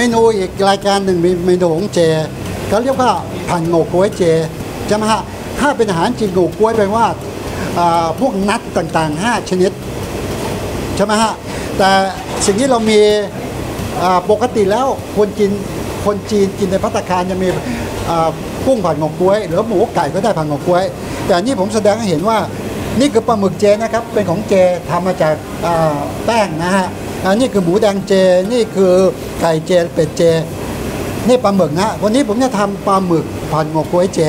เมนูอีกรายการหนึ่งมีเมนูของเจเขาเรียกว่าผันโงกล้วยเจใช่ไหมฮะถ้าเป็นอาหารจีนโงกล้วยแปลว่าพวกนัทต่างๆ 5 ชนิดใช่ไหมฮะแต่สิ่งที่เรามีปกติแล้วคนจีนคนจีนกินในพัตคารจะมีกุ้งผัดงอกล้วย หรือหมูไก่ก็ได้ผัดงอกล้วย แต่นี่ผมแสดงให้เห็นว่านี่คือปลาหมึกเจนะครับเป็นของเจทำมาจากแป้งนะฮะ อันนี้คือหมูแดงเจ นี่คือไก่เจเป็ดเจ นี่ปลาหมึกนะวันนี้ผมจะทำปลาหมึกผัดงอกกล้วยเจ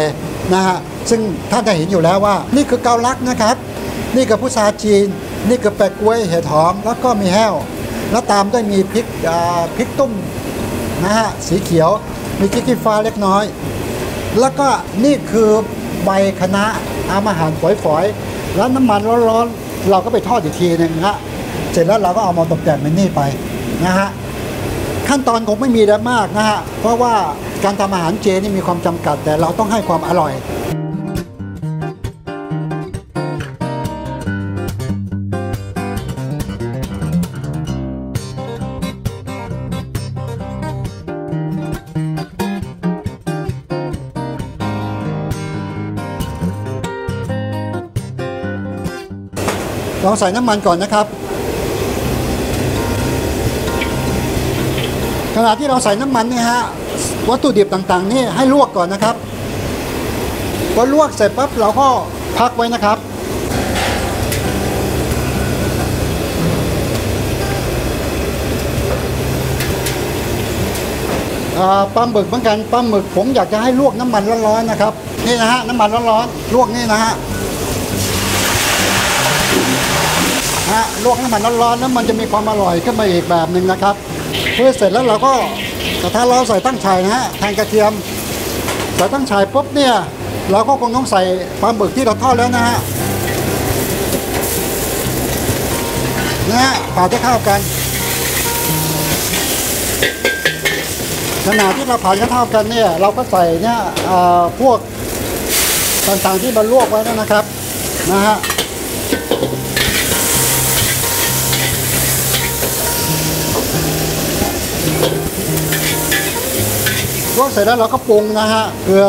นะฮะซึ่งท่านจะเห็นอยู่แล้วว่า นี่คือเกาลัดนะครับ นี่คือพุทราจีน นี่คือแปะกล้วยเห็ดหอม แล้วก็มีแห้ว แล้วตามด้วยมีพริกพริกตุ้มนะฮะสีเขียว มีพริกขี้ฟ้าเล็กน้อย แล้วก็นี่คือใบคะน้าอาอาหารฝอยๆแล้วน้ำมันร้อนๆเราก็ไปทอดอีกทีหนึงนะฮะ ร็จแล้วเราก็เอามาตกแต่งเป็นนี่ไปนะฮะขั้นตอนคงไม่มีอะไรมากนะฮะเพราะว่าการทำอาหารเจนี่มีความจำกัด แต่เราต้องให้ความอร่อยลองใส่น้ำมันก่อนนะครับ ขณะที่เราใส่น้ำมันเนี่ยฮะวัตถุดิบต่างๆนี่ให้ลวกก่อนนะครับพอลวกเสร็จปั๊บเราก็พักไว้นะครับ ปลาหมึกเหมือนกันปลาหมึกผมอยากจะให้ลวกน้ำมันร้อนๆนะครับ นี่นะฮะน้ำมันร้อนๆลวกนี่นะฮะ ฮะลวกน้มันร้อนๆแล้วมันจะมีความอร่อยขึ้นมาอีกแบบหนึ่งนะครับเพื่อเสร็จแล้วเราก็กระทะเราใส่ตั้งฉายนะฮะแทนกระเทียมใส่ตั้งฉายปุ๊บเนี่ยเราก็คงต้องใส่ปลาหมึกที่เราทอดแล้วนะฮะนะฮะผ่าจะเข้ากันขณะที่เราผ่านกระเท่ากันเนี่ยเราก็ใส่เนี่ยพวกต่างๆที่มันลวกไว้นั่นนะครับนะฮะ ลวกเสร็จแล้วเราก็ปรุงนะฮะเกลือ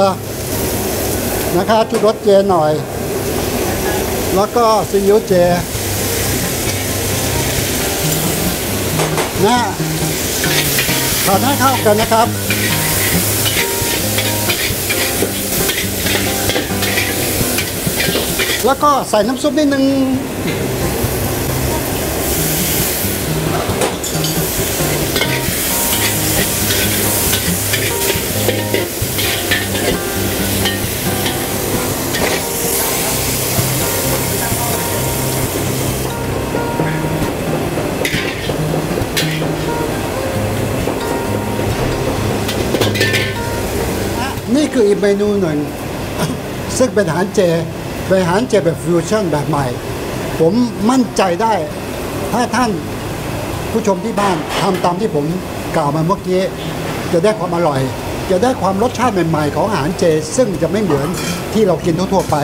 นะครับชุดรสเจหน่อย แล้วก็ซีอิ๊วเจนะฮะผัดให้เข้ากันนะครับแล้วก็ใส่น้ำซุปนิดนึง คืออีกเมนูหนึ่งซึ่งเป็นอาหารเจเป็นอาหารเจแบบฟิวชั่นแบบใหม่ ผมมั่นใจได้ ถ้าท่านผู้ชมที่บ้านทำตามที่ผมกล่าวมาเมื่อกี้จะได้ความอร่อย จะได้ความรสชาติใหม่ๆ ของอาหารเจ ซึ่งจะไม่เหมือนที่เรากินทั่วๆไป